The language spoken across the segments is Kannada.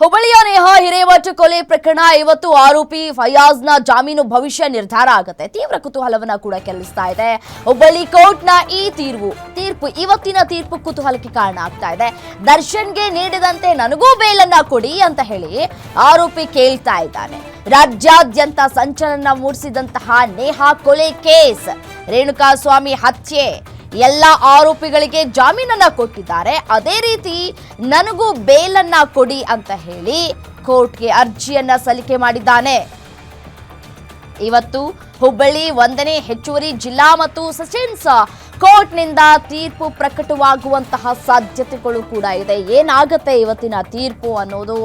ಹುಬ್ಬಳ್ಳಿಯ ನೇಹಾ ಹಿರೇಮಠ ಕೊಲೆ ಪ್ರಕರಣ ಇವತ್ತು ಆರೋಪಿ ಫಯಾಜ್ನ ಜಾಮೀನು ಭವಿಷ್ಯ ನಿರ್ಧಾರ ಆಗುತ್ತೆ. ತೀವ್ರ ಕುತೂಹಲವನ್ನ ಕೂಡ ಕೆಲಸ್ತಾ ಇದೆ. ಹುಬ್ಬಳ್ಳಿ ಕೋರ್ಟ್ನ ಈ ತೀರ್ಪು ತೀರ್ಪು, ಇವತ್ತಿನ ತೀರ್ಪು ಕುತೂಹಲಕ್ಕೆ ಕಾರಣ ಆಗ್ತಾ ಇದೆ. ದರ್ಶನ್ಗೆ ನೀಡಿದಂತೆ ನನಗೂ ಬೇಲನ್ನ ಕೊಡಿ ಅಂತ ಹೇಳಿ ಆರೋಪಿ ಕೇಳ್ತಾ ಇದ್ದಾನೆ. ರಾಜ್ಯಾದ್ಯಂತ ಸಂಚಲನ ಮೂಡಿಸಿದಂತಹ ನೇಹಾ ಕೊಲೆ ಕೇಸ್, ರೇಣುಕಾಸ್ವಾಮಿ ಹತ್ಯೆ. ಎಲ್ಲ ಆರೋಪಿಗಳಿಗೆ ಜಾಮೀನನ್ನ ಕೊಟ್ಟಿದ್ದಾರೆ. ಅದೇ ರೀತಿ ನನಗೂ ಬೇಲನ್ನ ಕೊಡಿ ಅಂತ ಹೇಳಿ ಕೋರ್ಟ್ಗೆ ಅರ್ಜಿಯನ್ನ ಸಲ್ಲಿಕೆ ಮಾಡಿದ್ದಾನೆ. ಇವತ್ತು ಹುಬ್ಬಳ್ಳಿ ಒಂದನೇ ಹೆಚ್ಚುವರಿ ಜಿಲ್ಲಾ ಮತ್ತು ಸೆಷನ್ಸ್ ಕೋರ್ಟ್ನಿಂದ ತೀರ್ಪು ಪ್ರಕಟವಾಗುವಂತಹ ಸಾಧ್ಯತೆಗಳು ಕೂಡ ಇದೆ. ಏನಾಗುತ್ತೆ ಇವತ್ತಿನ ತೀರ್ಪು ಅನ್ನೋದು?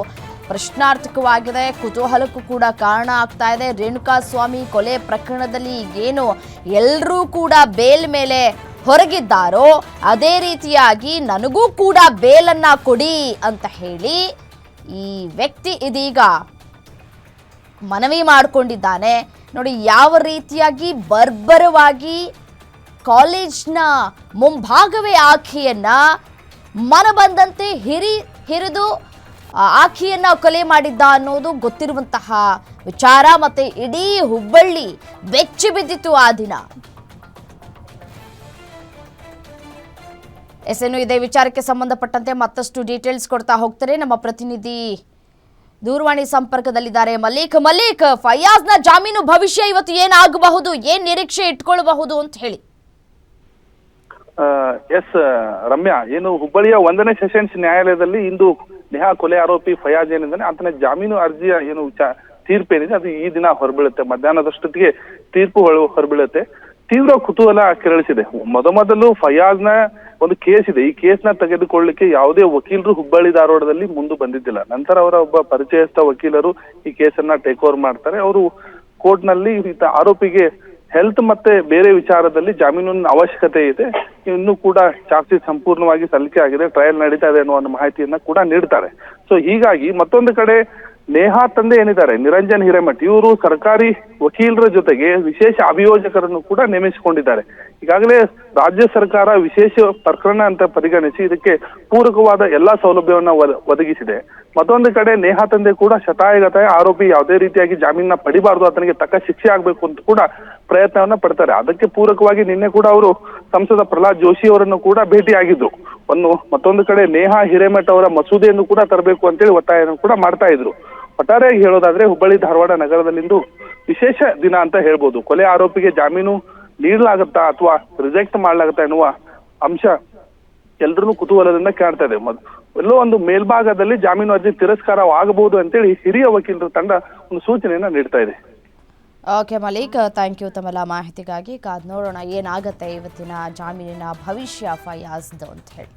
ಪ್ರಶ್ನಾರ್ಥಕವಾಗಿದೆ, ಕುತೂಹಲಕ್ಕೂ ಕೂಡ ಕಾರಣ ಆಗ್ತಾ ಇದೆ. ರೇಣುಕಾಸ್ವಾಮಿ ಕೊಲೆ ಪ್ರಕರಣದಲ್ಲಿ ಏನು ಎಲ್ಲರೂ ಕೂಡ ಬೇಲ್ ಮೇಲೆ ಹೊರಗಿದ್ದಾರೋ, ಅದೇ ರೀತಿಯಾಗಿ ನನಗೂ ಕೂಡ ಬೇಲನ್ನ ಕೊಡಿ ಅಂತ ಹೇಳಿ ಈ ವ್ಯಕ್ತಿ ಇದೀಗ ಮನವಿ ಮಾಡಿಕೊಂಡಿದ್ದಾನೆ. ನೋಡಿ, ಯಾವ ರೀತಿಯಾಗಿ ಬರ್ಬರವಾಗಿ ಕಾಲೇಜ್ನ ಮುಂಭಾಗವೇ ಆಖಿಯನ್ನ ಮನ ಬಂದಂತೆ ಹಿರಿ, ಹಿರಿದು ಆಖಿಯನ್ನ ಕೊಲೆ ಮಾಡಿದ್ದ ಅನ್ನೋದು ಗೊತ್ತಿರುವಂತಹ ವಿಚಾರ ಮತ್ತೆ ಇಡೀ ಹುಬ್ಬಳ್ಳಿ ಬೆಚ್ಚಿ ಬಿದ್ದಿತ್ತು ಆ ದಿನ. ಎಸ್ ಏನು ಇದೇ. ವಿಚಾರಕ್ಕೆ ಸಂಬಂಧಪಟ್ಟಂತೆ ಮತ್ತಷ್ಟು ಡೀಟೇಲ್ಸ್ ಕೊಡ್ತಾ ಹೋಗ್ತಾರೆ ನಮ್ಮ ಪ್ರತಿನಿಧಿ ದೂರವಾಣಿ ಸಂಪರ್ಕದಲ್ಲಿದ್ದಾರೆ. ಮಲ್ಲಿಕ್ ಮಲ್ಲಿಕ್ ಫಯಾಜ್ನ ಜಾಮೀನು ಭವಿಷ್ಯ ಇವತ್ತು ಏನಾಗಬಹುದು? ಏನ್ ನಿರೀಕ್ಷೆ ಇಟ್ಕೊಳ್ಬಹುದು ಅಂತ ಹೇಳಿ. ಎಸ್, ರಮ್ಯಾ, ಏನು ಹುಬ್ಬಳ್ಳಿಯ ಒಂದನೇ ಸೆಷನ್ಸ್ ನ್ಯಾಯಾಲಯದಲ್ಲಿ ಇಂದು ನೇಹಾ ಕೊಲೆ ಆರೋಪಿ ಫಯಾಜ್ ಏನಿದ್ದಾನೆ, ಆತನ ಜಾಮೀನು ಅರ್ಜಿಯ ಏನು ತೀರ್ಪೇನಿದೆ, ಅದು ಈ ದಿನ ಹೊರಬೀಳುತ್ತೆ. ಮಧ್ಯಾಹ್ನದಷ್ಟೊತ್ತಿಗೆ ತೀರ್ಪು ಹೊರ ಹೊರಬೀಳುತ್ತೆ. ತೀವ್ರ ಕುತೂಹಲ ಕೆರಳಿಸಿದೆ. ಮೊದಮೊದಲು ಫಯಾಜ್ನ ಒಂದು ಕೇಸ್ ಇದೆ. ಈ ಕೇಸ್ನ ತೆಗೆದುಕೊಳ್ಳಿಕ್ಕೆ ಯಾವುದೇ ವಕೀಲರು ಹುಬ್ಬಳ್ಳಿ ಧಾರವಾಡದಲ್ಲಿ ಮುಂದೆ ಬಂದಿದ್ದಿಲ್ಲ. ನಂತರ ಅವರ ಒಬ್ಬ ಪರಿಚಯಸ್ಥ ವಕೀಲರು ಈ ಕೇಸನ್ನ ಟೇಕ್ ಓವರ್ ಮಾಡ್ತಾರೆ. ಅವರು ಕೋರ್ಟ್ನಲ್ಲಿ ಈತ ಆರೋಪಿಗೆ ಹೆಲ್ತ್ ಮತ್ತೆ ಬೇರೆ ವಿಚಾರದಲ್ಲಿ ಜಾಮೀನಿನ ಅವಶ್ಯಕತೆ ಇದೆ. ಇನ್ನೂ ಕೂಡ ಚಾರ್ಜ್ ಸಂಪೂರ್ಣವಾಗಿ ಸಲ್ಲಿಕೆ ಆಗಿದೆ. ಟ್ರಯಲ್ ನಡೀತಾ ಇದೆ ಅನ್ನೋ ಒಂದು ಮಾಹಿತಿಯನ್ನ ಕೂಡ ನೀಡ್ತಾರೆ. ಸೊ ಹೀಗಾಗಿ ಮತ್ತೊಂದು ಕಡೆ ನೇಹಾ ತಂದೆ ಏನಿದ್ದಾರೆ? ನಿರಂಜನ್ ಹಿರೇಮಠ್. ಇವರು ಸರ್ಕಾರಿ ವಕೀಲರ ಜೊತೆಗೆ ವಿಶೇಷ ಅಭಿಯೋಜಕರನ್ನು ಕೂಡ ನೇಮಿಸಿಕೊಂಡಿದ್ದಾರೆ. ಈಗಾಗಲೇ ರಾಜ್ಯ ಸರ್ಕಾರ ವಿಶೇಷ ಪ್ರಕರಣ ಅಂತ ಪರಿಗಣಿಸಿ ಇದಕ್ಕೆ ಪೂರಕವಾದ ಎಲ್ಲಾ ಸೌಲಭ್ಯವನ್ನ ಒದಗಿಸಿದೆ. ಮತ್ತೊಂದು ಕಡೆ ನೇಹಾ ತಂದೆ ಕೂಡ ಶತಾಯಗತಾಯ ಆರೋಪಿ ಯಾವುದೇ ರೀತಿಯಾಗಿ ಜಾಮೀನ ಪಡಿಬಾರ್ದು, ಆತನಿಗೆ ತಕ್ಕ ಶಿಕ್ಷೆ ಆಗ್ಬೇಕು ಅಂತ ಕೂಡ ಪ್ರಯತ್ನವನ್ನ ಪಡ್ತಾರೆ. ಅದಕ್ಕೆ ಪೂರಕವಾಗಿ ನಿನ್ನೆ ಕೂಡ ಅವರು ಸಂಸದ ಪ್ರಹ್ಲಾದ್ ಜೋಶಿ ಅವರನ್ನು ಕೂಡ ಭೇಟಿಯಾಗಿದ್ರು ಒಂದು ಮತ್ತೊಂದು ಕಡೆ ನೇಹಾ ಹಿರೇಮಠ್ ಅವರ ಮಸೂದೆಯನ್ನು ಕೂಡ ತರಬೇಕು ಅಂತೇಳಿ ಒತ್ತಾಯವನ್ನು ಕೂಡ ಮಾಡ್ತಾ ಇದ್ರು. ಒಟ್ಟಾರೆಯಾಗಿ ಹೇಳೋದಾದ್ರೆ ಹುಬ್ಬಳ್ಳಿ ಧಾರವಾಡ ನಗರದಲ್ಲಿಂದು ವಿಶೇಷ ದಿನ ಅಂತ ಹೇಳ್ಬೋದು. ಕೊಲೆ ಆರೋಪಿಗೆ ಜಾಮೀನು ನೀಡಲಾಗತ್ತಾ ಅಥವಾ ರಿಜೆಕ್ಟ್ ಮಾಡಲಾಗತ್ತಾ ಎನ್ನುವ ಅಂಶ ಎಲ್ರೂ ಕುತೂಹಲದಿಂದ ಕಾಣ್ತಾ ಇದೆ. ಎಲ್ಲೋ ಒಂದು ಮೇಲ್ಭಾಗದಲ್ಲಿ ಜಾಮೀನು ಅರ್ಜಿ ತಿರಸ್ಕಾರವಾಗಬಹುದು ಅಂತೇಳಿ ಹಿರಿಯ ವಕೀಲರ ತಂಡ ಒಂದು ಸೂಚನೆಯನ್ನ ನೀಡ್ತಾ ಇದೆ. ಓಕೆ ಮಲಿಕ್ ಥ್ಯಾಂಕ್ ಯು ತಮ್ಮೆಲ್ಲ ಮಾಹಿತಿಗಾಗಿ ಕಾದ್ ನೋಡೋಣ ಏನಾಗುತ್ತೆ ಇವತ್ತಿನ ಜಾಮೀನಿನ ಭವಿಷ್ಯ ಫಯಾಜ್ದು ಅಂತ ಹೇಳಿ.